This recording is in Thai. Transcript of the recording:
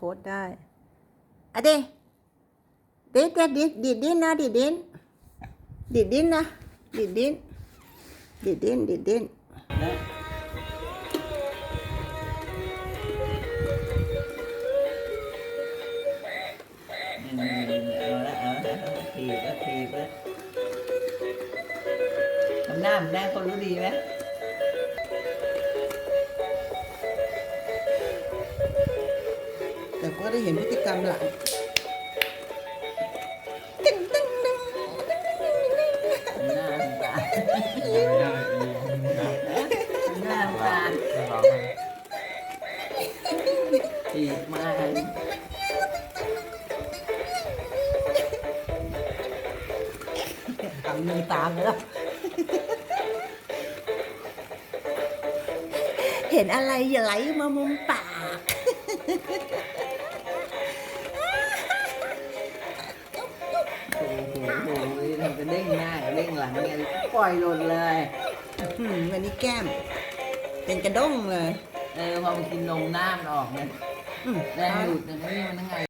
ค้ดได้อะเดดิดดิดดิดดิดดินนะดิดดินดิดดินนะดิดดินดิดดินดิดดินเอาละเอาละทีก็ทีก็ทำหน้าเหมือนแม่คนรู้ดีไหม ก็ได้เห็นพฤติกรรมหลังทำหน้าทำตาไม่ได้ทำหน้าทำตาจะร้องไห้ถีบมาทำมือตามแล้ว เห็นอะไรอย่าไหลมามุมปาก โหทำกระเด้งหน้ากับเด้งหลังเนี่ยปล่อยหล่นเลยอืมวันนี้แก้ม เป็นกระด้งเลย เออพอมันกินนมหน้ามันออกเนี่ยอืมแรงดูดอย่างนี้มันยังไง